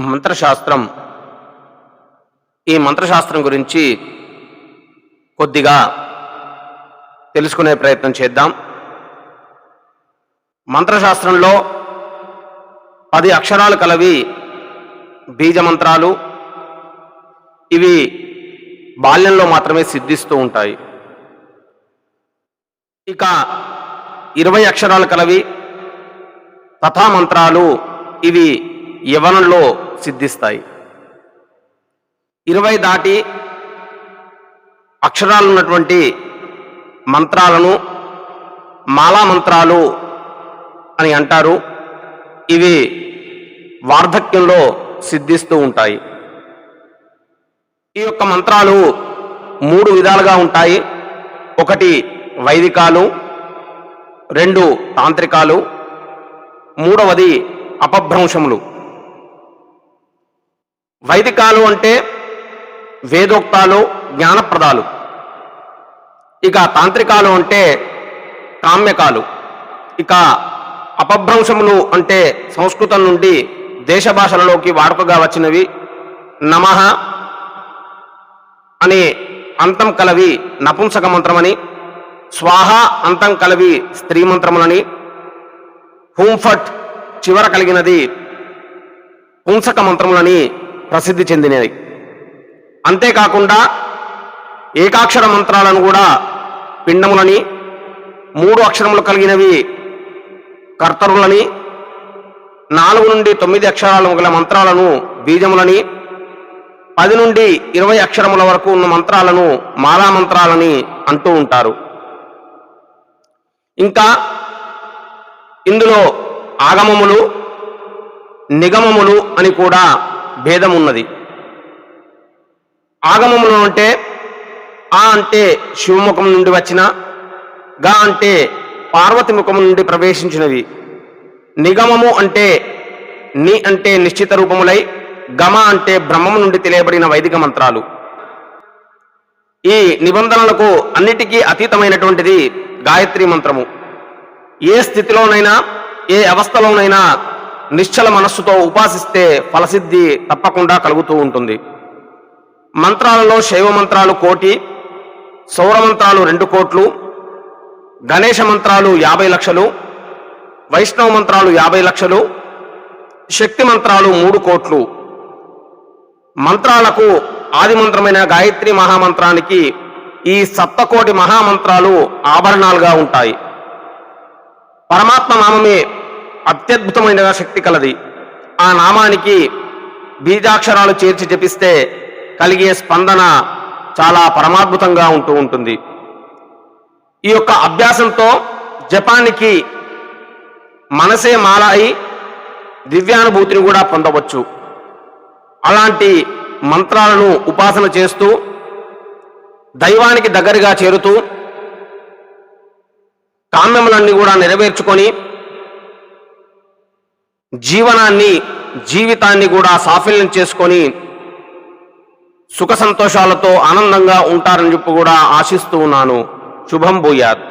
మంత్రశాస్త్రం. ఈ మంత్రశాస్త్రం గురించి కొద్దిగా తెలుసుకునే ప్రయత్నం చేద్దాం. మంత్రశాస్త్రంలో పది అక్షరాలు కలవి బీజమంత్రాలు. ఇవి బాల్యంలో మాత్రమే సిద్ధిస్తూ ఉంటాయి. ఇక ఇరవై అక్షరాలు కలవి తథా మంత్రాలు ఇవి యవనంలో సిద్ధిస్తాయి. ఇరవై దాటి అక్షరాలు ఉన్నటువంటి మంత్రాలను మాలా మంత్రాలు అని అంటారు. ఇవి వార్ధక్యంలో సిద్ధిస్తూ ఉంటాయి. ఈ యొక్క మంత్రాలు మూడు విధాలుగా ఉంటాయి. ఒకటి వైదికాలు రెండు తాంత్రికాలు మూడవది అపభ్రంశములు. వైదికాలు అంటే వేదోక్తాలు జ్ఞానప్రదాలు. ఇక తాంత్రికాలు అంటే కామ్యకాలు. ఇక అపభ్రంశములు అంటే సంస్కృతం నుండి దేశ భాషలలోకి వాడుకగా వచ్చినవి నమః అనే అంతం కలవి నపుంసక మంత్రమని స్వాహ అంతం కలవి స్త్రీ మంత్రములని హూంఫట్ చివర కలిగినది పుంసక మంత్రములని ప్రసిద్ధి చెందినవి. అంతేకాకుండా ఏకాక్షర మంత్రాలను కూడా పిండములని మూడు అక్షరములు కలిగినవి కర్తరులని నాలుగు నుండి తొమ్మిది అక్షరాలు గల మంత్రాలను బీజములని పది నుండి ఇరవై అక్షరముల వరకు ఉన్న మంత్రాలను మాలా మంత్రాలని అంటూ ఉంటారు. ఇంకా ఇందులో ఆగమములు నిగమములు అని కూడా భేదం ఉన్నది ఆగమములు అంటే ఆ అంటే శివముఖం నుండి వచ్చిన గా అంటే పార్వతి ముఖం నుండి ప్రవేశించినవి నిగమము అంటే ని అంటే నిశ్చిత రూపములై గమ అంటే బ్రహ్మము నుండి తెలియబడిన వైదిక మంత్రాలు. ఈ నిబంధనలకు అన్నిటికీ అతీతమైనటువంటిది గాయత్రి మంత్రము. ఏ స్థితిలోనైనా ఏ అవస్థలోనైనా నిశ్చల మనస్సుతో ఉపాసిస్తే ఫలసిద్ధి తప్పకుండా కలుగుతూ ఉంటుంది. మంత్రాలలో శైవ మంత్రాలు కోటి సౌర మంత్రాలు రెండు కోట్లు గణేష మంత్రాలు యాభై లక్షలు వైష్ణవ మంత్రాలు యాభై లక్షలు శక్తి మంత్రాలు మూడు కోట్లు. మంత్రాలకు ఆది మంత్రమైన గాయత్రి మహామంత్రానికి ఈ సప్తకోటి మహామంత్రాలు ఆభరణాలుగా ఉంటాయి. పరమాత్మ నామమే అత్యద్భుతమైన శక్తి కలది. ఆ నామానికి బీజాక్షరాలు చేర్చి జపిస్తే కలిగే స్పందన చాలా పరమాద్భుతంగా ఉంటూ ఉంటుంది. ఈ యొక్క అభ్యాసంతో జపానికి మనసే మాలాయి దివ్యానుభూతిని కూడా పొందవచ్చు. అలాంటి మంత్రాలను ఉపాసన చేస్తూ దైవానికి దగ్గరగా చేరుతూ కామ్యములన్నీ కూడా నెరవేర్చుకొని జీవనాన్ని జీవితాన్ని కూడా సాఫల్యం చేసుకొని సుఖ సంతోషాలతో ఆనందంగా ఉంటారని చెప్పి కూడా ఆశిస్తూ ఉన్నాను. శుభం భూయాత్.